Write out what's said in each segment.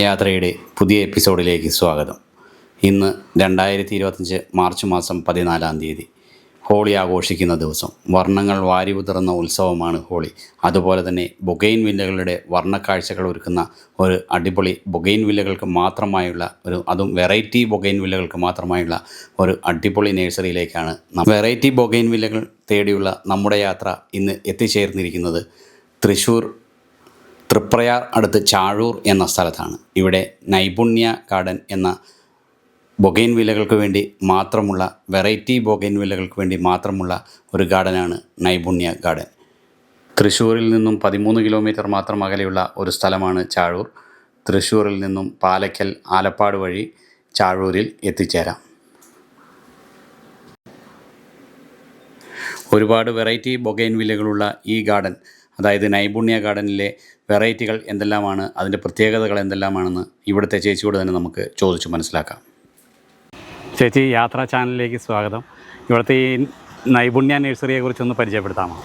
യാത്രയുടെ പുതിയ എപ്പിസോഡിലേക്ക് സ്വാഗതം. ഇന്ന് രണ്ടായിരത്തി ഇരുപത്തഞ്ച് മാർച്ച് മാസം പതിനാലാം തീയതി. ഹോളി ആഘോഷിക്കുന്ന ദിവസം. വർണങ്ങൾ വാരി ഉതിർന്ന ഉത്സവമാണ് ഹോളി. അതുപോലെ തന്നെ ബൊഗൈൻ വില്ലകളുടെ വർണക്കാഴ്ചകൾ ഒരുക്കുന്ന ഒരു അടിപൊളി ബൊഗൈൻ വില്ലകൾക്ക് മാത്രമായുള്ള ഒരു അതും വെറൈറ്റി ബൊഗൈൻ വില്ലകൾക്ക് മാത്രമായുള്ള ഒരു അടിപൊളി നേഴ്സറിയിലേക്കാണ് വെറൈറ്റി ബൊഗൈൻ വില്ലകൾ തേടിയുള്ള നമ്മുടെ യാത്ര ഇന്ന് എത്തിച്ചേർന്നിരിക്കുന്നത് തൃശ്ശൂർ തൃപ്രയാർ അടുത്ത് ചാഴൂർ എന്ന സ്ഥലത്താണ്. ഇവിടെ നൈപുണ്യ ഗാർഡൻ എന്ന ബൊഗൈൻ വില്ലകൾക്ക് വേണ്ടി മാത്രമുള്ള വെറൈറ്റി ബൊഗൈൻ വില്ലകൾക്ക് വേണ്ടി മാത്രമുള്ള ഒരു ഗാർഡനാണ് നൈപുണ്യ ഗാർഡൻ. തൃശ്ശൂരിൽ നിന്നും പതിമൂന്ന് കിലോമീറ്റർ മാത്രം അകലെയുള്ള ഒരു സ്ഥലമാണ് ചാഴൂർ. തൃശ്ശൂരിൽ നിന്നും പാലക്കൽ ആലപ്പാട് വഴി ചാഴൂരിൽ എത്തിച്ചേരാം. ഒരുപാട് വെറൈറ്റി ബൊഗൈൻ വില്ലകളുള്ള ഈ ഗാർഡൻ അതായത് നൈപുണ്യ ഗാർഡനിലെ വെറൈറ്റികൾ എന്തെല്ലാമാണ് അതിന്റെ പ്രത്യേകതകൾ എന്തെല്ലാമാണെന്ന് ഇവിടുത്തെ ചേച്ചിയോട് തന്നെ നമുക്ക് ചോദിച്ചു മനസ്സിലാക്കാം. ചേച്ചി യാത്രാ ചാനലിലേക്ക് സ്വാഗതം. ഇവിടുത്തെ ഈ നൈപുണ്യ നഴ്സറിയെ കുറിച്ചൊന്ന് പരിചയപ്പെടുത്താമോ?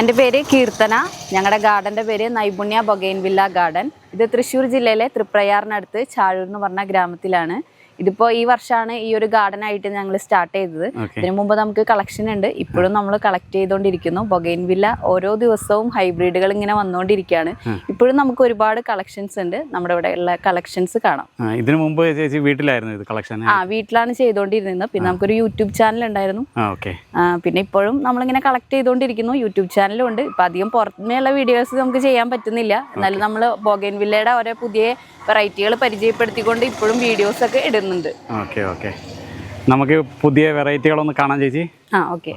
എന്റെ പേര് കീർത്തന. ഞങ്ങളുടെ ഗാർഡന്റെ പേര് നൈപുണ്യ ബൊഗൈൻവില്ല ഗാർഡൻ. ഇത് തൃശ്ശൂർ ജില്ലയിലെ തൃപ്രയാറിനടുത്ത് ചാഴൂർ എന്ന് പറഞ്ഞ ഗ്രാമത്തിലാണ്. ഇതിപ്പോൾ ഈ വർഷമാണ് ഈ ഒരു ഗാർഡൻ ആയിട്ട് ഞങ്ങൾ സ്റ്റാർട്ട് ചെയ്തത്. ഇതിനു മുമ്പ് നമുക്ക് കളക്ഷൻ ഉണ്ട്. ഇപ്പോഴും നമ്മൾ കളക്ട് ചെയ്തുകൊണ്ടിരിക്കുന്നു ബൊഗൈൻവില്ല ഓരോ ദിവസവും ഹൈബ്രിഡുകൾ ഇങ്ങനെ വന്നുകൊണ്ടിരിക്കുകയാണ് ഇപ്പോഴും നമുക്ക് ഒരുപാട് കളക്ഷൻസ് ഉണ്ട്. നമ്മുടെ ഇവിടെ ഉള്ള കളക്ഷൻസ് കാണാം. ഇതിനു മുമ്പ് ചേച്ചി വീട്ടിലായിരുന്നു ഇത് കളക്ഷൻ ആ വീട്ടിലാണ് ചെയ്തുകൊണ്ടിരുന്നത് പിന്നെ നമുക്കൊരു യൂട്യൂബ് ചാനൽ ഉണ്ടായിരുന്നു. പിന്നെ ഇപ്പോഴും നമ്മളിങ്ങനെ കളക്ട് ചെയ്തുകൊണ്ടിരിക്കുന്നു യൂട്യൂബ് ചാനലും ഉണ്ട്. ഇപ്പൊ അധികം പുറമേയുള്ള വീഡിയോസ് നമുക്ക് ചെയ്യാൻ പറ്റുന്നില്ല. എന്നാലും നമ്മൾ ബൊഗൈൻ വില്ലയുടെ ഓരോ പുതിയ വെറൈറ്റികൾ പരിചയപ്പെടുത്തിക്കൊണ്ട് ഇപ്പോഴും വീഡിയോസ് ഒക്കെ ഇടുന്നുണ്ട് ഓക്കെ ഓക്കെ. നമുക്ക് പുതിയ വെറൈറ്റികളൊന്ന് കാണാൻ ചേച്ചി. ആ ഓക്കെ.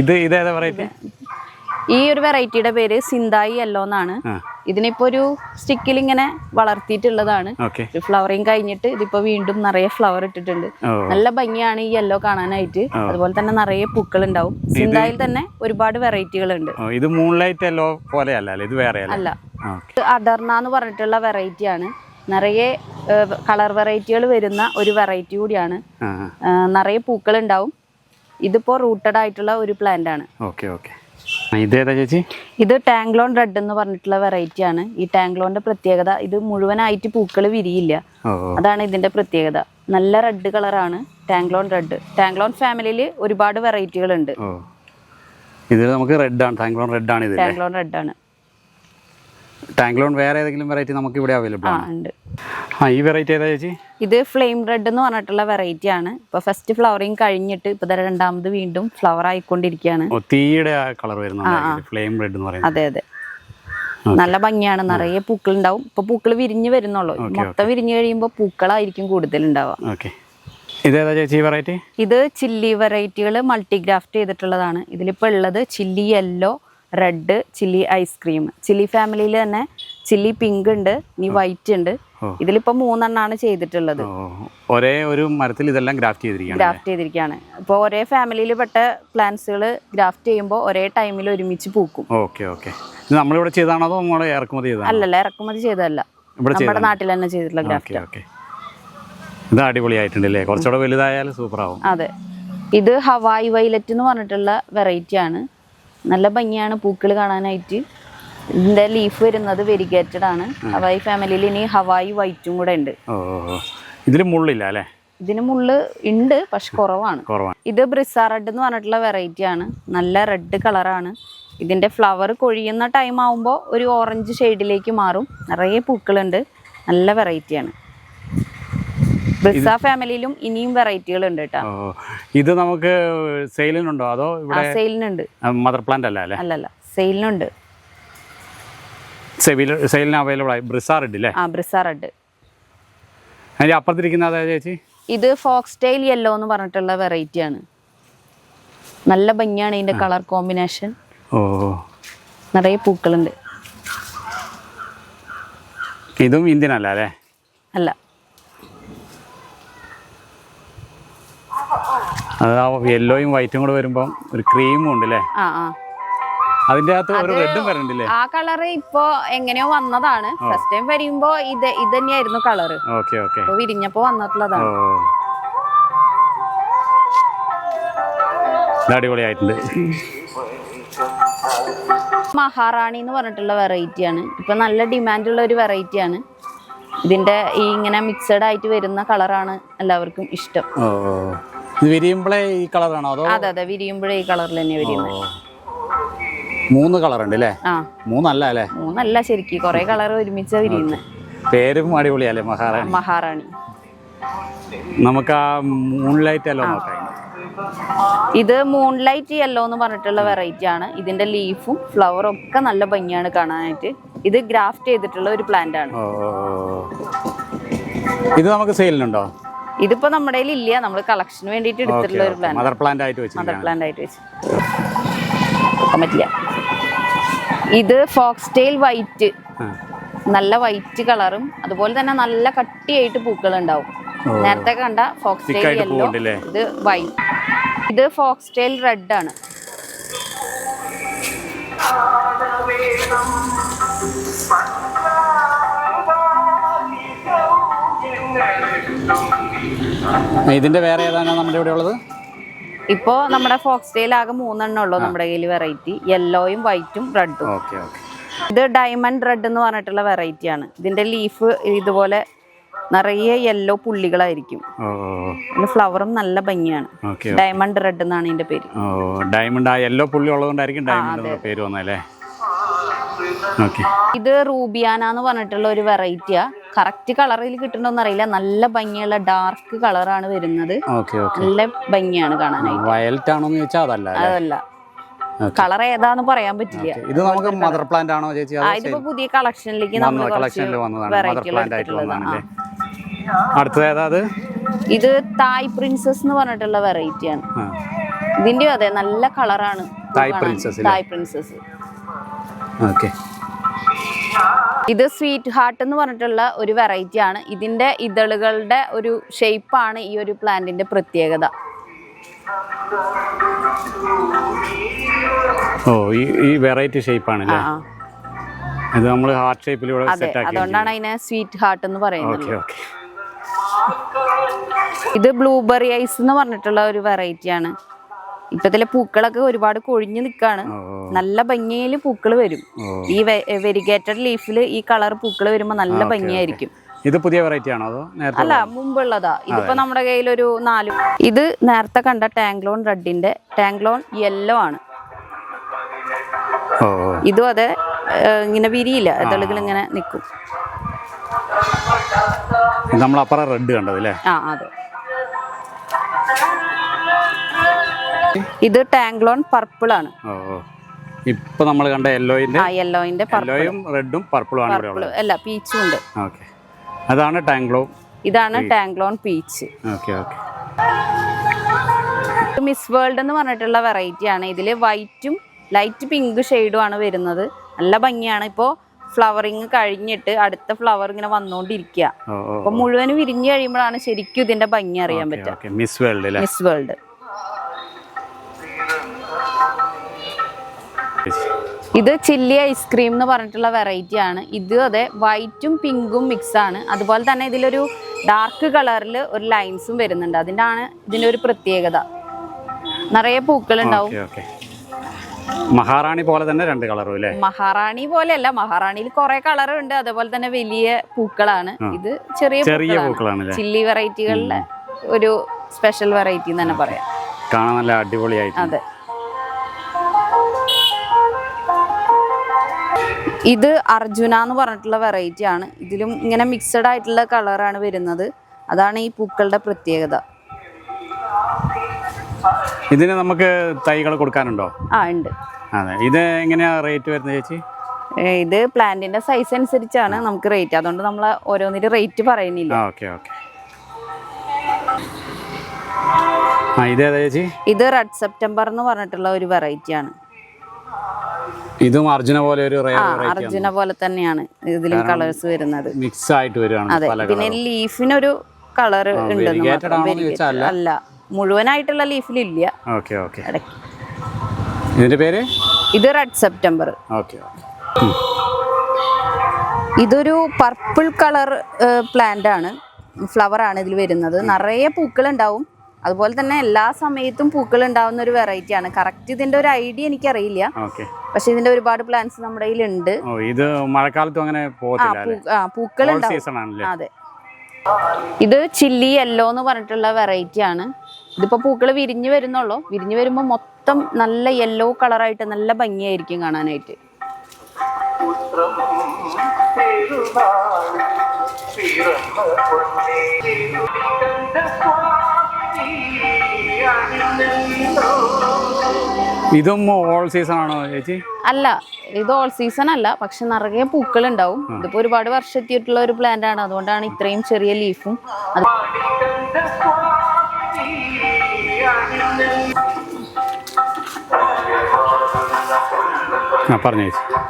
ഇത് ഇതേതാ വെറൈറ്റി? ഈ ഒരു വെറൈറ്റിയുടെ പേര് സിന്തായി യെല്ലോ എന്നാണ്. ഇതിനിപ്പോ ഒരു സ്റ്റിക്കിൽ ഇങ്ങനെ വളർത്തിയിട്ടുള്ളതാണ്. ഫ്ലവറിങ് കഴിഞ്ഞിട്ട് ഇതിപ്പോ വീണ്ടും നിറയെ ഫ്ലവർ ഇട്ടിട്ടുണ്ട്. നല്ല ഭംഗിയാണ് ഈ യെല്ലോ കാണാനായിട്ട്. അതുപോലെ തന്നെ നിറയെ പൂക്കൾ ഉണ്ടാവും സിന്തായിൽ തന്നെ ഒരുപാട് വെറൈറ്റികൾ ഉണ്ട് ഇത് മൂൺലൈറ്റ് യെല്ലോ പോലെയല്ല അല്ലേ? ഇത് വേറെ അല്ല. അടർന്ന എന്ന് പറഞ്ഞിട്ടുള്ള വെറൈറ്റി ആണ് നിറയെ കളർ വെറൈറ്റികൾ വരുന്ന ഒരു വെറൈറ്റി കൂടിയാണ്. നിറയെ പൂക്കൾ ഉണ്ടാവും ഇതിപ്പോ റൂട്ടഡ് ആയിട്ടുള്ള ഒരു പ്ലാന്റ് ആണ്. Okay okay. ഇതേതാ ചേച്ചി? ഇത് ടാങ്ക്ലോൺ റെഡ് എന്ന് പറഞ്ഞിട്ടുള്ള വെറൈറ്റി ആണ്. ഈ ടാങ്ക്ലോണിന്റെ പ്രത്യേകത ഇത് മുഴുവനായിട്ട് പൂക്കൾ വിരിയില്ല. അതാണ് ഇതിന്റെ പ്രത്യേകത. നല്ല റെഡ് കളറാണ് ടാങ്ക്ലോൺ റെഡ്. ടാങ്ക്ലോൺ ഫാമിലിയിൽ ഒരുപാട് വെറൈറ്റികൾ ഉണ്ട്. ഇതിൽ നമുക്ക് റെഡ് ആണ് ടാങ്ക്ലോൺ റെഡ് ആണ് ടാങ്ക്ലോൺ റെഡ് ആണ്. ടാങ്ക്ലോൺ വേറെ ഏതെങ്കിലും വെറൈറ്റി നമുക്ക് ഇവിടെ അവൈലബിൾ ആ ആണ്? ഉണ്ട്. ആ ഈ വെറൈറ്റി ഏതാ ചേച്ചി? ഇത് ഫ്ലെയിം റെഡ് എന്ന് പറഞ്ഞിട്ടുള്ള വെറൈറ്റി ആണ്. ഇപ്പൊ ഫസ്റ്റ് ഫ്ലവറിങ് കഴിഞ്ഞിട്ട് ഇപ്പൊ ദാ രണ്ടാമത് വീണ്ടും ഫ്ലവർ ആയിക്കൊണ്ടിരിക്കുകയാണ്. ഓ തീയുടെ ആ കളർ വരുന്നുണ്ട് ഫ്ലെയിം റെഡ് എന്ന് പറയുന്നത്. അതെ അതെ. നല്ല ഭംഗിയാണ്. നിറയെ പൂക്കൾ ഉണ്ടാവും ഇപ്പൊ പൂക്കൾ വിരിഞ്ഞു വരുന്നുള്ളൂ. മൊത്തം വിരിഞ്ഞു കഴിയുമ്പോൾ പൂക്കളായിരിക്കും കൂടുതൽ ഉണ്ടാവുക ഓക്കെ ഇതേതാ ചേച്ചി ഈ വെറൈറ്റി ഇത് ചില്ലി വെറൈറ്റികൾ മൾട്ടിഗ്രാഫ്റ്റ് ചെയ്തിട്ടുള്ളതാണ്. ഇതിലിപ്പോൾ ഉള്ളത് chilli yellow red chilli ice cream chilli ഫാമിലിയിൽ തന്നെ ചില്ലി പിങ്ക് ഉണ്ട് ഇനി വൈറ്റ് ഉണ്ട്. ഇതിലിപ്പോ മൂന്നെണ്ണാണ് ചെയ്തിട്ടുള്ളത്. ഒരേ ഒരു മരത്തിൽ ഇതെല്ലാം ഗ്രാഫ്റ്റ് ചെയ്തിരിക്കുകയാണ് ഗ്രാഫ്റ്റ് ചെയ്തിരിക്കുകയാണ്. ഇപ്പോൾ ഒരേ ഫാമിലിയിൽ പെട്ട പ്ലാന്റ്സുകൾ ഗ്രാഫ്റ്റ് ചെയ്യുമ്പോൾ ഒരേ ടൈമിൽ ഒരുമിച്ച് പൂക്കും. ഓക്കെ ഓക്കെ നമ്മളിവിടെ ചെയ്താണോ അതോ നമ്മൾ ഇറക്കുമതി ചെയ്താണോ അല്ലല്ല ഇറക്കുമതി ചെയ്തതല്ല. നമ്മുടെ നാട്ടിൽ തന്നെ ചെയ്തിട്ടുള്ള ഗ്രാഫ്റ്റ് ഓക്കെ ഇത് അടിപൊളിയായിട്ടുണ്ട് അല്ലേ? കുറച്ചുകൂടെ വലുതായാലും സൂപ്പർ ആവും. അതെ. ഇത് ഹവായ് വൈലറ്റ് എന്ന് പറഞ്ഞിട്ടുള്ള വെറൈറ്റി ആണ്. നല്ല ഭംഗിയാണ് പൂക്കൾ കാണാനായിട്ട്. ഇതിന്റെ ലീഫ് വരുന്നത് വെരിഗേറ്റഡ് ആണ്. ഹവായി ഫാമിലിയിൽ ഇനി ഹവായി വൈറ്റും കൂടെ ഉണ്ട്. ഇതിന് ഇതിൽ മുള്ളില്ല അല്ലേ? ഇതിന് മുള്ള് ഉണ്ട് പക്ഷെ കുറവാണ്. കുറവാണ്. ഇത് ബ്രിസ റെഡ് എന്ന് പറഞ്ഞിട്ടുള്ള വെറൈറ്റി ആണ്. നല്ല റെഡ് കളറാണ് ഇതിന്റെ ഫ്ലവർ കൊഴിയുന്ന ടൈം ആവുമ്പോൾ ഒരു ഓറഞ്ച് ഷെയ്ഡിലേക്ക് മാറും. നിറയെ പൂക്കളുണ്ട്. നല്ല വെറൈറ്റിയാണ് ബ്രിസ ഫാമിലിയിലും ഇനിയും വെറൈറ്റികൾ ഉണ്ട് കേട്ടോ ഇത് നമുക്ക് സെയിലിനുണ്ടോ? അതോ സെയിലിനുണ്ട്. മദർ പ്ലാന്റ് അല്ല അല്ലേ? അല്ലല്ല സെയിലിനുണ്ട്. സെയിലിന് അവൈലബിൾ ആയി. ബ്രിസാറിഡ് അല്ലേ ആ ബ്രിസ റെഡ് അതിന്റെ അപ്പുറത്തിരിക്കുന്ന അതായത് ചേച്ചി? ഇത് ഫോക്സ് ടൈൽ യെല്ലോ എന്ന് പറഞ്ഞിട്ടുള്ള വെറൈറ്റി ആണ്. നല്ല ഭംഗിയാണ് ഇതിന്റെ കളർ കോമ്പിനേഷൻ. ഓ. നിറയെ പൂക്കളുണ്ട്. ഇതും ഇന്ത്യൻ അല്ല അല്ലേ? അല്ല. അത് ആ യെല്ലോയും വൈറ്റും കൂടെ വരുമ്പോൾ ഒരു ക്രീമും ഉണ്ട് അല്ലേ ആ ആ. അതിന്റെ അകത്ത് ഒരു റെഡും വരണ്ടില്ലേ ആ കളർ ഇപ്പോ എങ്ങനെയോ വന്നതാണ്. ഫസ്റ്റ് ടൈം വരുമ്പോ ഇത് ഇത് തന്നെയായിരുന്നു കളർ ഓക്കെ ഓക്കെ. വിരിഞ്ഞപ്പോ വന്നിട്ടുള്ളതാണ്. അടിപൊളിയായിട്ടുണ്ട്. മഹാറാണി എന്ന് പറഞ്ഞിട്ടുള്ള വെറൈറ്റി ആണ്. ഇപ്പൊ നല്ല ഡിമാൻഡ് ഉള്ള ഒരു വെറൈറ്റി ആണ്. ഇതിന്റെ ഈ ഇങ്ങനെ മിക്സഡ് ആയിട്ട് വരുന്ന കളറാണ് എല്ലാവർക്കും ഇഷ്ടം. വിരിയുമ്പോഴേ ഈ കളറാണോ അതോ അതെ അതെ വിരിയുമ്പോഴേ ഈ കളറിൽ തന്നെ വിരിയുന്നത്. മൂന്ന് മൂന്ന് ഉണ്ട് അല്ലേ മൂന്നല്ല അല്ലേ മൂന്നല്ല ശരിക്കും കുറെ കളർ ഒരുമിച്ച് വിരിയുന്നത് പേരും അടിപൊളിയല്ലേ മഹാറാണി? മഹാറാണി. നമുക്ക് ആ മൂൺലൈറ്റ് അല്ലോ നോക്കാം ഇത് മൂൺലൈറ്റ് യെല്ലോ എന്ന് പറഞ്ഞിട്ടുള്ള വെറൈറ്റി ആണ്. ഇതിന്റെ ലീഫും ഫ്ലവറും ഒക്കെ നല്ല ഭംഗിയാണ് കാണാനായിട്ട്. ഇത് ഗ്രാഫ്റ്റ് ചെയ്തിട്ടുള്ള ഒരു പ്ലാന്റ് ആണ്. ഇത് നമുക്ക് സെയിലിനുണ്ടോ ഇതിപ്പോ നമ്മുടെ കയ്യിൽ ഇല്ല നമ്മൾ കളക്ഷൻ വേണ്ടിയിട്ട് എടുത്തിട്ടുള്ള ഒരു പ്ലാൻ മദർ പ്ലാന്റ് ആയിട്ട് മദർ പ്ലാന്റ് ആയിട്ട് വെച്ചു പറ്റില്ല ഇത് ഫോക്സ് ടെയിൽ വൈറ്റ് നല്ല വൈറ്റ് കളറും അതുപോലെ തന്നെ നല്ല കട്ടിയായിട്ട് പൂക്കൾ ഉണ്ടാവും നേരത്തെ കണ്ട ഫോക്സ് ടെയിൽ യെല്ലോ ഇത് വൈറ്റ് ഇത് ഫോക്സ് ടെയിൽ റെഡ് ആണ് ഇതിന്റെ വേറെ ഏതാണ് നമ്മുടെ ഇവിടെ ഉള്ളത്? ഇപ്പോ നമ്മുടെ ഫോക്സ് ടെയിൽ ആകെ മൂന്നെണ്ണം ഉള്ളൂ നമ്മുടെ കയ്യിൽ വെറൈറ്റി യെല്ലോയും വൈറ്റും റെഡും ഇത് ഡയമണ്ട് റെഡ് എന്ന് പറഞ്ഞിട്ടുള്ള വെറൈറ്റി ആണ്. ഇതിന്റെ ലീഫ് ഇതുപോലെ നിറയെ യെല്ലോ പുള്ളികളായിരിക്കും. ഫ്ലവറും നല്ല ഭംഗിയാണ്. ഡയമണ്ട് റെഡ് എന്നാണ് ഇതിന്റെ പേര്. ഡയമണ്ട് ആ യെല്ലോ പുള്ളി ഉള്ളതുകൊണ്ടായിരിക്കും ഡയമണ്ട് പേര് വന്നല്ലേ ഇത് റൂബിയാന എന്ന് പറഞ്ഞിട്ടുള്ള ഒരു വെറൈറ്റിയാ കറക്റ്റ് കളറിൽ കിട്ടണമെന്ന് അറിയില്ല. നല്ല ഭംഗിയുള്ള ഡാർക്ക് കളറാണ് വരുന്നത്. നല്ല ഭംഗിയാണ് കാണാനായിട്ട്. വയലറ്റ് ആണോന്ന് ചോദിച്ചാൽ അതല്ല? അതല്ല. കളർ ഏതാന്ന് പറയാൻ പറ്റില്ല. ഇത് നമുക്ക് മദർ പ്ലാന്റ് ആണോ ചേച്ചി? ഇതിപ്പോ പുതിയ കളക്ഷനിലേക്ക് നമ്മൾ കളക്ഷനിൽ വന്നതാണ്. മദർ പ്ലാന്റ് ആയിട്ട് വന്നതാണല്ലേ? അടുത്തത് ഏതാ അത്? ഇത് തായ് പ്രിൻസസ് എന്ന് പറഞ്ഞിട്ടുള്ള വെറൈറ്റി ആണ്. ഇതിന്റെ അതെ നല്ല കളറാണ് Thai princess Thai princess okay. ഇത് സ്വീറ്റ് ഹാർട്ട് എന്ന് പറഞ്ഞിട്ടുള്ള ഒരു വെറൈറ്റി ആണ്. ഇതിന്റെ ഇതളുകളുടെ ഒരു ഷേപ്പാണ് ഈ ഒരു പ്ലാന്റിന്റെ പ്രത്യേകത. ഓ ഈ ഈ വെറൈറ്റി ഷേപ്പാണ് ഇത് നമ്മൾ ഹാർട്ട് ഷേപ്പിലൂടെ സെറ്റ് ആക്കി അതുകൊണ്ടാണ് അതിനെ സ്വീറ്റ് ഹാർട്ട് എന്ന് പറയുന്നത്. ഇത് ബ്ലൂബെറി ഐസ് എന്ന് പറഞ്ഞിട്ടുള്ള ഒരു വെറൈറ്റി ആണ്. ഇപ്പത്തിലെ പൂക്കളൊക്കെ ഒരുപാട് കൊഴിഞ്ഞു നിൽക്കാണ് നല്ല ഭംഗിയിൽ പൂക്കൾ വരും. ഈ വെരിഗേറ്റഡ് ലീഫിൽ ഈ കളർ പൂക്കൾ വരുമ്പോൾ നല്ല ഭംഗിയായിരിക്കും. ഇത് പുതിയ വെറൈറ്റി ആണോ അതോ അല്ല മുമ്പുള്ളതാ. ഇതിപ്പോ നമ്മുടെ കയ്യിൽ ഒരു നാല് ഇത് നേരത്തെ കണ്ട ടാങ്ക്ലോൺ റെഡിന്റെ. ടാങ്ക്ലോൺ യെല്ലോ ആണ്. ഇതും അതെ ഇങ്ങനെ വിരിയില്ല. ഇതളുകൾ ഇങ്ങനെ നിൽക്കും അപ്പുറം റെഡ് കണ്ടത് അല്ലേ ആ അതെ. ഇത് ടാങ്ക്ലോൺ പർപ്പിൾ ആണ് ഇപ്പൊ നമ്മൾ കണ്ട യെല്ലോയിന്റെ യെല്ലോയിന്റെ പർപ്പിളും. യെല്ലോയും റെഡും പർപ്പിളും ആണ് അല്ല പീച്ചും ഉണ്ട്. ഓക്കെ. അതാണ് ടാങ്ക്ലോൺ ഇതാണ് ടാങ്ക്ലോൺ peach. Okay okay. Miss World എന്ന് പറഞ്ഞിട്ടുള്ള വെറൈറ്റി ആണ്. ഇതിൽ വൈറ്റും ലൈറ്റ് പിങ്ക് ഷെയ്ഡും ആണ് വരുന്നത്. നല്ല ഭംഗിയാണ്. ഇപ്പോൾ ഫ്ലവറിങ് കഴിഞ്ഞിട്ട് അടുത്ത ഫ്ലവർ ഇങ്ങനെ വന്നുകൊണ്ടിരിക്കുക അപ്പൊ മുഴുവനും വിരിഞ്ഞു കഴിയുമ്പോഴാണ് ശരിക്കും ഇതിന്റെ ഭംഗി അറിയാൻ പറ്റുക. Miss World Miss World. ഇത് ചില്ലി ഐസ്ക്രീം എന്ന് പറഞ്ഞിട്ടുള്ള വെറൈറ്റി ആണ്. ഇത് അതെ വൈറ്റും പിങ്കും മിക്സ് ആണ്. അതുപോലെ തന്നെ ഇതിലൊരു ഡാർക്ക് കളറിൽ ഒരു ലൈൻസും വരുന്നുണ്ട്. അതിന്റെ ആണ് ഇതിന്റെ ഒരു പ്രത്യേകത. നിറയെ പൂക്കൾ ഉണ്ടാവും മഹാറാണി പോലെ തന്നെ രണ്ട് കളറും അല്ലേ? മഹാറാണി പോലെ അല്ല മഹാറാണിയിൽ കുറെ കളറുണ്ട് ഉണ്ട്. അതുപോലെ തന്നെ വലിയ പൂക്കളാണ്. ഇത് ചെറിയ ചെറിയ പൂക്കളാണ്. ചില്ലി വെറൈറ്റികളിലെ ഒരു സ്പെഷ്യൽ വെറൈറ്റി എന്ന് തന്നെ പറയാം. കാണാൻ നല്ല അടിപൊളിയായിട്ട്. അതെ. ഇത് അർജുന എന്ന് പറഞ്ഞിട്ടുള്ള വെറൈറ്റി ആണ്. ഇതിലും ഇങ്ങനെ മിക്സഡ് ആയിട്ടുള്ള കളറാണ് വരുന്നത്. അതാണ് ഈ പൂക്കളുടെ പ്രത്യേകത. ഇതിന് നമുക്ക് തൈകൾ കൊടുക്കാനുണ്ടോ? ആ ഉണ്ട്. അതെ. ഇത് എങ്ങനെയാ റേറ്റ് വരുന്നത് ചേച്ചി? ഇത് പ്ലാന്റിന്റെ സൈസ് അനുസരിച്ചാണ് നമുക്ക് റേറ്റ് അതുകൊണ്ട് നമ്മൾ ഓരോന്നിന്റെ റേറ്റ് പറയുന്നില്ല. Okay okay. ഇത് റെഡ് സെപ്റ്റംബർ എന്ന് പറഞ്ഞിട്ടുള്ള ഒരു വെറൈറ്റി ആണ്. ഇതും അർജുന പോലെ ഒരു അർജുന പോലെ തന്നെയാണ് ഇതിലും കളേഴ്സ് വരുന്നത്. മിക്സ് ആയിട്ട് വരുവാണ് പിന്നെ ലീഫിനൊരു കളർ Variegated അല്ല. മുഴുവനായിട്ടുള്ള ലീഫിലില്ല ഓക്കെ ഓക്കെ ഇതിന്റെ പേര്? ഇത് റെഡ് സെപ്റ്റംബർ ഓക്കെ ഇതൊരു പർപ്പിൾ കളർ പ്ലാന്റ് ആണ്. ഫ്ലവർ ആണ് ഇതിൽ വരുന്നത്. നിറയെ പൂക്കൾ ഉണ്ടാവും അതുപോലെ തന്നെ എല്ലാ സമയത്തും പൂക്കൾ ഉണ്ടാവുന്ന ഒരു വെറൈറ്റി ആണ്. കറക്റ്റ് ഇതിന്റെ ഒരു ഐഡിയ എനിക്കറിയില്ല. ഓക്കെ പക്ഷെ ഇതിന്റെ ഒരുപാട് പ്ലാന്റ്സ് നമ്മുടെ കയ്യിലുണ്ട്. ഓ ഇത് മഴക്കാലത്തും അങ്ങനെ പൂക്കൾ ഉണ്ടാവും അതെ. ഇത് ചില്ലി യെല്ലോ എന്ന് പറഞ്ഞിട്ടുള്ള വെറൈറ്റി ആണ്. ഇതിപ്പോ പൂക്കൾ വിരിഞ്ഞു വരുന്നുള്ളൂ. വിരിഞ്ഞു വരുമ്പോൾ മൊത്തം നല്ല യെല്ലോ കളറായിട്ട് നല്ല ഭംഗിയായിരിക്കും കാണാനായിട്ട്. ഇതും ഓൾ സീസൺ ആണോ ചേച്ചി? അല്ല ഇത് ഓൾ സീസൺ അല്ല പക്ഷെ നിറയെ പൂക്കൾ ഉണ്ടാവും ഇതിപ്പോ ഒരുപാട് വർഷത്തിയിട്ടുള്ള ഒരു പ്ലാന്റ് ആണ്. അതുകൊണ്ടാണ് ഇത്രയും ചെറിയ ലീഫും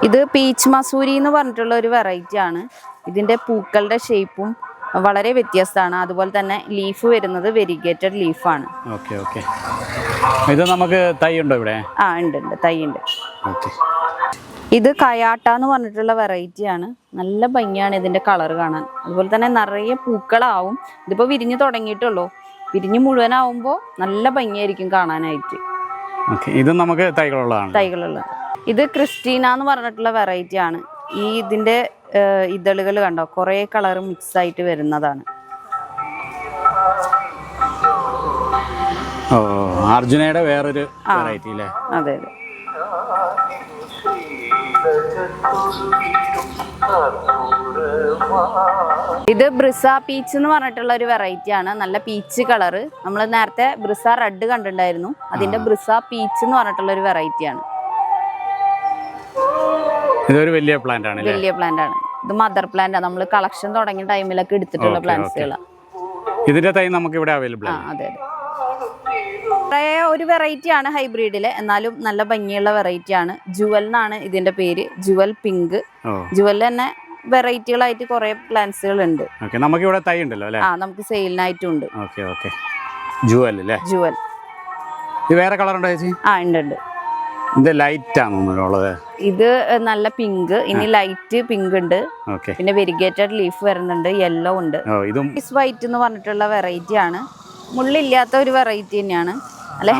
ഇത് പീച്ച് മസൂരി എന്ന് പറഞ്ഞിട്ടുള്ള ഒരു വെറൈറ്റി ആണ്. ഇതിന്റെ പൂക്കളുടെ ഷേപ്പും വളരെ വ്യത്യസ്തമാണ്. അതുപോലെ തന്നെ ലീഫ് വരുന്നത് വെരിഗേറ്റഡ് ലീഫാണ് ഓക്കെ ഓക്കെ ഇത് നമുക്ക് തൈ ഉണ്ടോ ഇവിടെ? ആ ഉണ്ട് ഉണ്ട്. തൈ ഉണ്ട്. ഓക്കെ ഇത് കയാട്ട എന്ന് പറഞ്ഞിട്ടുള്ള വെറൈറ്റി ആണ്. നല്ല ഭംഗിയാണ് ഇതിന്റെ കളർ കാണാൻ. അതുപോലെ തന്നെ നിറയെ പൂക്കളാവും. ഇതിപ്പോ വിരിഞ്ഞു തുടങ്ങിയിട്ടുള്ളൂ. വിരിഞ്ഞു മുഴുവനാവുമ്പോൾ നല്ല ഭംഗിയായിരിക്കും കാണാനായിട്ട്. ഓക്കെ ഇത് നമുക്ക് തൈകളുള്ളതാണ്. തൈകളുള്ള ഇത് ക്രിസ്റ്റീന എന്ന് പറഞ്ഞിട്ടുള്ള വെറൈറ്റി ആണ്. ഈ ഇതിന്റെ ഇതളുകൾ കണ്ടോ? കുറേ കളർ മിക്സ് ആയിട്ട് വരുന്നതാണ്. ഓ അർജുനയുടെ വേറൊരു വെറൈറ്റി അല്ലേ അതെ അതെ. ഇത് ബ്രിസ പീച്ച് എന്ന് പറഞ്ഞിട്ടുള്ള ഒരു വെറൈറ്റി ആണ്. നല്ല പീച്ച് കളർ നമ്മൾ നേരത്തെ ബ്രിസ റെഡ് കണ്ടിട്ടുണ്ടായിരുന്നു. അതിന്റെ ബ്രിസ പീച്ച് എന്ന് പറഞ്ഞിട്ടുള്ള ഒരു വെറൈറ്റി ആണ്. ഇതൊരു വലിയ പ്ലാന്റ് ആണ് വലിയ പ്ലാന്റ് ആണ്. ഇത് മദർ പ്ലാന്റ് നമ്മൾ കളക്ഷൻ തുടങ്ങിയ ടൈമിലൊക്കെ എടുത്തിട്ടുള്ള പ്ലാന്റ്സുകളാണ് ഇതിന്റെ തൈ നമുക്ക് ഇവിടെ അവൈലബിൾ ആണ്. അതെ അതെ. കുറേ ഒരു വെറൈറ്റി ആണ് ഹൈബ്രിഡിൽ എന്നാലും നല്ല ഭംഗിയുള്ള വെറൈറ്റി ആണ്. ജുവൽ എന്നാണ് ഇതിന്റെ പേര്. ജുവൽ പിങ്ക് ജുവൽ തന്നെ വെറൈറ്റികളായിട്ട് കുറെ പ്ലാന്റ്സുകൾ ഉണ്ട്. ഓക്കെ നമുക്ക് ഇവിടെ തൈ ഉണ്ടല്ലോ അല്ലേ? ആ നമുക്ക് സെയിലിനായിട്ടും ഉണ്ട്. ഓക്കെ ഓക്കെ ജുവൽ അല്ലേ? ജുവൽ ഇത് വേറെ കളർ ഉണ്ടോ ചേച്ചി? ആ ഉണ്ട് ഉണ്ട്. ഇത് ലൈറ്റ് ആണോ ഉള്ളത് ഇത് നല്ല പിങ്ക് ഇനി ലൈറ്റ് പിങ്ക് ഉണ്ട്. പിന്നെ വെരിഗേറ്റഡ് ലീഫ് വരുന്നുണ്ട് യെല്ലോ ഉണ്ട്. വൈറ്റ് എന്ന് പറഞ്ഞിട്ടുള്ള വെറൈറ്റി ആണ്. മുള്ളില്ലാത്ത ഒരു വെറൈറ്റി തന്നെയാണ്. അല്ല?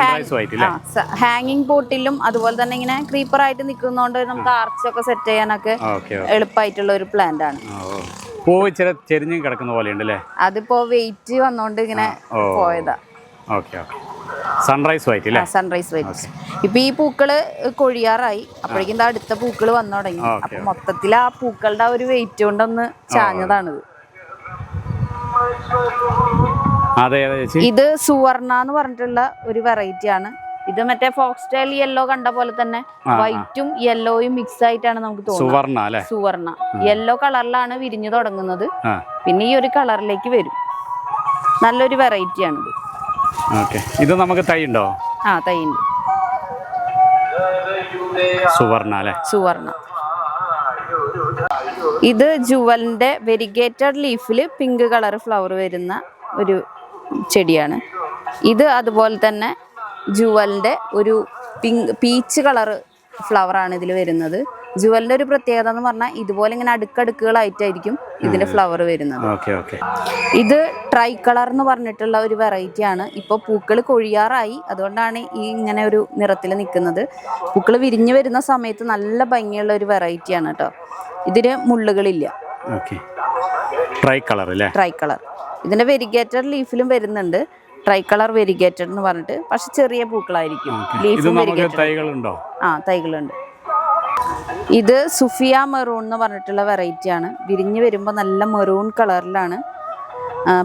ഹാങ്ങിങ് പോട്ടിലും അതുപോലെ തന്നെ ഇങ്ങനെ ക്രീപ്പർ ആയിട്ട് നിൽക്കുന്നതുകൊണ്ട് നമുക്ക് ആർച്ചൊക്കെ സെറ്റ് ചെയ്യാനൊക്കെ എളുപ്പമായിട്ടുള്ള ഒരു പ്ലാന്റ് ആണ്. പൂവ് ഇച്ചിരി ചെരിഞ്ഞും കിടക്കുന്ന പോലെ ഉണ്ട് അല്ലേ അതിപ്പോ വെയിറ്റ് വന്നോണ്ട് ഇങ്ങനെ പോയതാ. ഓക്കെ ഓക്കെ സൺറൈസ് വൈറ്റ് അല്ലേ സൺറൈസ് വൈറ്റ് ഇപ്പൊ ഈ പൂക്കൾ കൊഴിയാറായി. അപ്പോഴേക്കും അടുത്ത പൂക്കൾ വന്നു തുടങ്ങി. അപ്പൊ മൊത്തത്തിൽ ആ പൂക്കളുടെ ആ ഒരു വെയിറ്റ് കൊണ്ടൊന്ന് ചാഞ്ഞതാണിത്. ഇത് സുവർണ എന്ന് പറഞ്ഞിട്ടുള്ള ഒരു വെറൈറ്റി ആണ്. ഇത് മറ്റേ ഫോക്സ് ടൈൽ യെല്ലോ കണ്ട പോലെ തന്നെ. വൈറ്റും യെല്ലോയും മിക്സ് ആയിട്ടാണ് നമുക്ക് തോന്നുന്നത്. സുവർണ യെല്ലോ കളറിലാണ് വിരിഞ്ഞു തുടങ്ങുന്നത്. പിന്നെ ഈ ഒരു കളറിലേക്ക് വരും. നല്ലൊരു വെറൈറ്റി ആണിത്. ഓക്കെ. ഇത് നമുക്ക് തൈ ഉണ്ടോ ആ തൈ സുവർണ അല്ലേ? സുവർണ. ഇത് ജുവലിന്റെ വെരിഗേറ്റഡ് ലീഫിൽ പിങ്ക് കളർ ഫ്ലവർ വരുന്ന ഒരു ചെടിയാണ്. ഇത് അതുപോലെ തന്നെ ജുവലിന്റെ ഒരു പിങ്ക് പീച്ച് കളർ ഫ്ലവറാണ് ഇതിൽ വരുന്നത്. ജുവലിന്റെ ഒരു പ്രത്യേകത എന്ന് പറഞ്ഞാൽ ഇതുപോലെ ഇങ്ങനെ അടുക്കടുക്കുകളായിട്ടായിരിക്കും ഇതിന്റെ ഫ്ലവർ വരുന്നത്. ഇത് ട്രൈ കളർ എന്ന് പറഞ്ഞിട്ടുള്ള ഒരു വെറൈറ്റി ആണ്. ഇപ്പോൾ പൂക്കൾ കൊഴിയാറായി. അതുകൊണ്ടാണ് ഈ ഇങ്ങനെ ഒരു നിറത്തിൽ നിൽക്കുന്നത് പൂക്കൾ വിരിഞ്ഞു വരുന്ന സമയത്ത് നല്ല ഭംഗിയുള്ള ഒരു വെറൈറ്റി ആണ് കേട്ടോ ഇതിന് മുള്ളുകളില്ല. ട്രൈ കളർ ട്രൈ കളർ ഇതിന്റെ വെരിഗേറ്റർ ലീഫിലും വരുന്നുണ്ട്. ട്രൈ കളർ വെരിഗേറ്റഡ് എന്ന് പറഞ്ഞിട്ട് പക്ഷെ ചെറിയ പൂക്കളായിരിക്കും. ലീഫും തൈകളുണ്ടോ? ആ തൈകളുണ്ട്. ഇത് സുഫിയ മെറൂൺ എന്ന് പറഞ്ഞിട്ടുള്ള വെറൈറ്റി ആണ്. വിരിഞ്ഞ് വരുമ്പോൾ നല്ല മെറൂൺ കളറിലാണ്.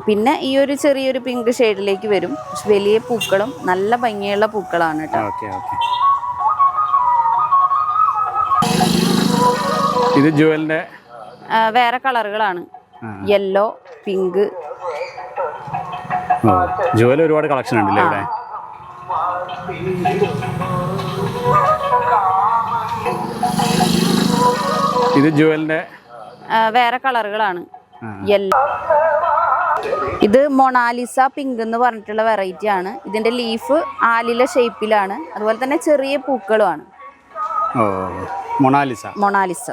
പിന്നെ ഈ ഒരു ചെറിയൊരു പിങ്ക് ഷെയ്ഡിലേക്ക് വരും. പക്ഷെ വലിയ പൂക്കളും നല്ല ഭംഗിയുള്ള പൂക്കളാണ് കേട്ടോ. ഇത് ജുവലിന്റെ വേറെ കളറുകളാണ്. യെല്ലോ പിങ്ക് ജുവൽ ഒരുപാട് കളക്ഷൻ ഉണ്ടല്ലേ ഇവിടെ? ഇത് ജുവലിന്റെ വേറെ കളറുകളാണ്. യെല്ലോ ഇത് മൊണാലിസ പിങ്ക് എന്ന് പറഞ്ഞിട്ടുള്ള വെറൈറ്റി ആണ്. ഇതിന്റെ ലീഫ് ആലില ഷേപ്പിലാണ് അതുപോലെ തന്നെ ചെറിയ പൂക്കളുമാണ്. മൊണാലിസ. മൊണാലിസ.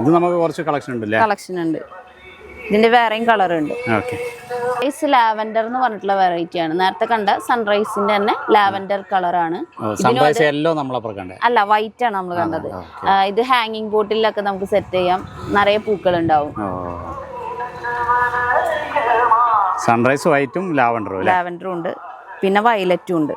ഇത് നമുക്ക് കുറച്ച് കളക്ഷൻ ഉണ്ട് കളക്ഷൻ ഉണ്ട്. ഇതിന്റെ വേറെയും കളർ ഉണ്ട്. ഓക്കെ സൺറൈസ് ലാവൻഡർ എന്ന് പറഞ്ഞിട്ടുള്ള വെറൈറ്റി ആണ്. നേരത്തെ കണ്ട സൺറൈസിന്റെ തന്നെ ലാവൻഡർ കളറാണ് അല്ല വൈറ്റ് ആണ് നമ്മൾ കണ്ടത്. ഇത് ഹാങ്ങിങ് ബോട്ടിലൊക്കെ നമുക്ക് സെറ്റ് ചെയ്യാം. നിറയെ പൂക്കൾ ഉണ്ടാവും. സൺറൈസ് വൈറ്റും ലാവൻഡറും ലാവൻഡറും ഉണ്ട്. പിന്നെ വയലറ്റും ഉണ്ട്.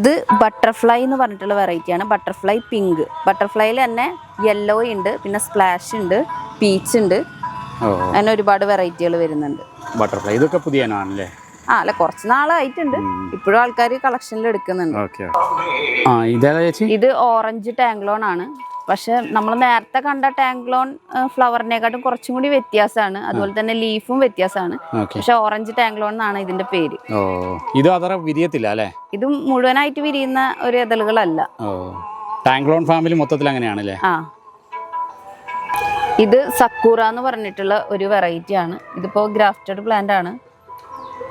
ഇത് ബട്ടർഫ്ലൈ എന്ന് പറഞ്ഞിട്ടുള്ള വെറൈറ്റി ആണ്. ബട്ടർഫ്ലൈ പിങ്ക് ബട്ടർഫ്ലൈയിൽ തന്നെ യെല്ലോ ഉണ്ട് പിന്നെ സ്പ്ലാഷ് ഉണ്ട് പീച്ച് ഉണ്ട്. അങ്ങനെ ഒരുപാട് വെറൈറ്റികൾ വരുന്നുണ്ട്. ബട്ടർഫ്ലൈ. ഇതൊക്കെ പുതിയ ആണല്ലേ ആ അല്ല കുറച്ച് നാളായിട്ടുണ്ട്. ഇപ്പോഴും ആൾക്കാർ കളക്ഷനിൽ എടുക്കുന്നുണ്ട്. ആ ഇതേതാ ചേച്ചി? ഇത് ഓറഞ്ച് ടാങ്ക്ലോൺ ആണ്. പക്ഷെ നമ്മൾ നേരത്തെ കണ്ട ടാങ്ക്ലോൺ ഫ്ലവറിനെക്കാട്ടും കുറച്ചും കൂടി വ്യത്യാസമാണ്. അതുപോലെ തന്നെ ലീഫും വ്യത്യാസമാണ്. പക്ഷെ ഓറഞ്ച് ടാങ്ക്ലോൺ എന്നാണ് ഇതിന്റെ പേര്. ഇത് അത്ര വിരിയത്തില്ല അല്ലേ? ഇത് മുഴുവനായിട്ട് വിരിയുന്ന ഒരു ഇതളുകളല്ല. ടാങ്ക്ലോൺ ഫാമിലി മൊത്തത്തിൽ അങ്ങനെയാണല്ലേ? ആ. ഇത് സക്കൂറ എന്ന് പറഞ്ഞിട്ടുള്ള ഒരു വെറൈറ്റി ആണ്. ഇതിപ്പോ ഗ്രാഫ്റ്റഡ് പ്ലാന്റ് ആണ്.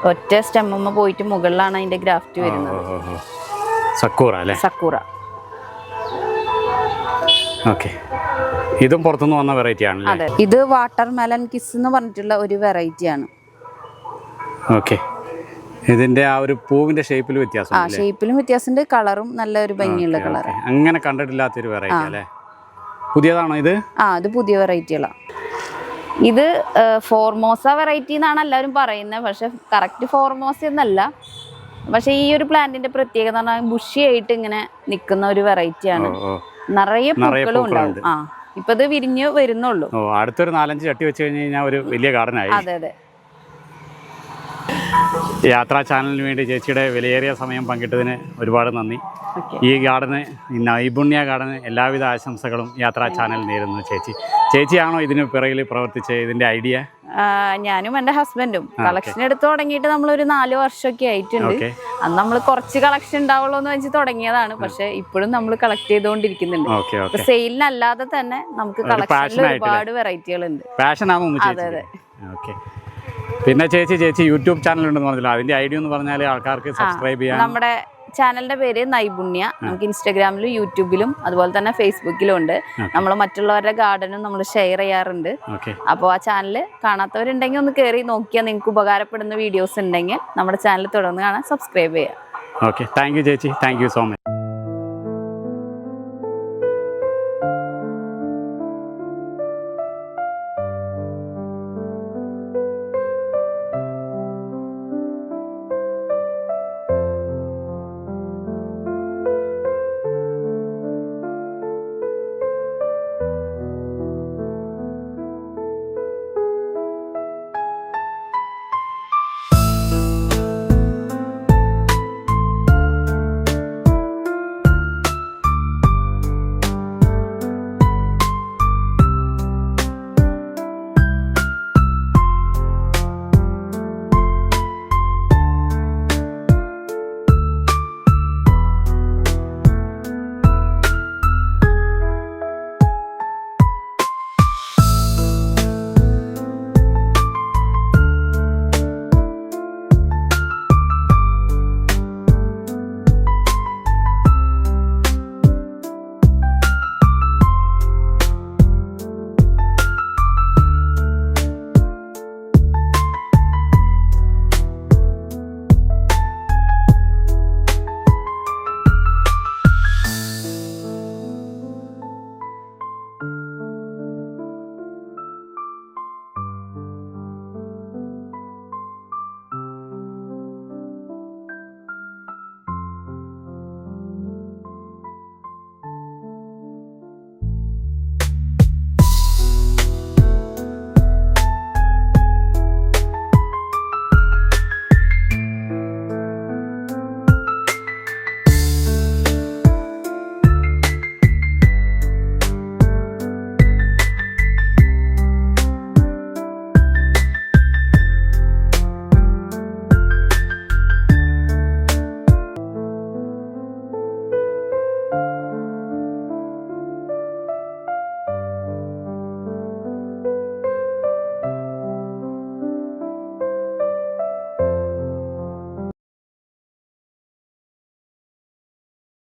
ഒറ്റ സ്റ്റെമ്മ പോയിട്ട് മുകളിലാണ് അതിന്റെ ഗ്രാഫ്റ്റ് വരുന്നത്. സക്കൂറ അല്ലേ? സക്കൂറ. ഓക്കെ ഇതും പുറത്തുനിന്ന് വന്ന വെറൈറ്റി ആണ് അതെ. ഇത് വാട്ടർ മെലൻ കിസ് എന്ന് പറഞ്ഞിട്ടുള്ള ഒരു വെറൈറ്റി ആണ്. ഓക്കെ ഇതിന്റെ ആ ഒരു പൂവിന്റെ ഷേപ്പിൽ വ്യത്യാസം ആ ഷേപ്പിലും വ്യത്യാസമുണ്ട് കളറും നല്ല ഒരു ഭംഗിയുള്ള കളർ അങ്ങനെ അങ്ങനെ കണ്ടിട്ടില്ലാത്തൊരു വെറൈറ്റി അല്ലേ? പുതിയതാണോ ഇത്? ആ ഇത് പുതിയ വെറൈറ്റികളാണ് ഇത് ഫോർമോസ വെറൈറ്റി എന്നാണ് എല്ലാവരും പറയുന്നത്. പക്ഷെ കറക്റ്റ് ഫോർമോസ എന്നല്ല. പക്ഷെ ഈ ഒരു പ്ലാന്റിന്റെ പ്രത്യേകത എന്ന് പറഞ്ഞാൽ ബുഷി ആയിട്ട് ഇങ്ങനെ നിൽക്കുന്ന ഒരു വെറൈറ്റിയാണ്. നിറയെ പൂക്കളും ഉണ്ടാവും. ആ ഇപ്പൊ ഇത് വിരിഞ്ഞു വരുന്നുള്ളൂ. അടുത്തൊരു നാലഞ്ച് ചട്ടി വെച്ച് കഴിഞ്ഞ് കഴിഞ്ഞാൽ ഒരു വലിയ ഗാർഡനായി അതെ അതെ. യാത്രാ ചാനലിന് വേണ്ടി ചേച്ചിയുടെ വിലയേറിയ സമയം പങ്കിട്ടതിന് ഒരുപാട് നന്ദി. ഈ ഗാർഡന് നൈപുണ്യ ഗാർഡന് എല്ലാവിധ ആശംസകളും യാത്രാ ചാനൽ നേരുന്നു ചേച്ചി. ചേച്ചിയാണോ ഇതിന് പിറകിൽ പ്രവർത്തിച്ച? ഇതിന്റെ ഐഡിയ? ഞാനും എന്റെ ഹസ്ബൻഡും. കളക്ഷൻ എടുത്ത് തുടങ്ങിയിട്ട് ഒരു നാല് വർഷമൊക്കെ ആയിട്ടുണ്ട്. അന്ന് നമ്മൾ കുറച്ച് കളക്ഷൻ ഉണ്ടാവുള്ളൂ എന്ന് വെച്ച് തുടങ്ങിയതാണ്. പക്ഷെ ഇപ്പോഴും നമ്മൾ കളക്ട് ചെയ്തുകൊണ്ടിരിക്കുന്നുണ്ട്. സെയിലിനല്ലാതെ തന്നെ നമുക്ക് കളക്ഷൻ കളക്ഷനിൽ? ഒരുപാട് വെറൈറ്റികൾ ഉണ്ട് അതെ അതെ. ഓക്കെ. പിന്നെ ചേച്ചി ചേച്ചി യൂട്യൂബ് ചാനൽ ഉണ്ടെന്ന് പറഞ്ഞല്ലോ. അതിന്റെ ഐഡിയ എന്ന് പറഞ്ഞാൽ ആൾക്കാർക്ക് സബ്സ്ക്രൈബ് ചെയ്യാം നമ്മുടെ ചാനലിന്റെ പേര് നൈപുണ്യ. നമുക്ക് ഇൻസ്റ്റാഗ്രാമിലും യൂട്യൂബിലും അതുപോലെ തന്നെ ഫേസ്ബുക്കിലും ഉണ്ട്. നമ്മൾ മറ്റുള്ളവരുടെ ഗാർഡനും നമ്മൾ ഷെയർ ചെയ്യാറുണ്ട്. അപ്പോൾ ആ ചാനൽ കാണാത്തവരുണ്ടെങ്കിൽ ഒന്ന് കയറി നോക്കിയാൽ നിങ്ങൾക്ക് ഉപകാരപ്പെടുന്ന വീഡിയോസ് ഉണ്ടെങ്കിൽ നമ്മുടെ ചാനൽ തുടർന്ന് കാണാൻ സബ്സ്ക്രൈബ് ചെയ്യാം. ഓക്കെ. താങ്ക് യു ചേച്ചി. Thank you so much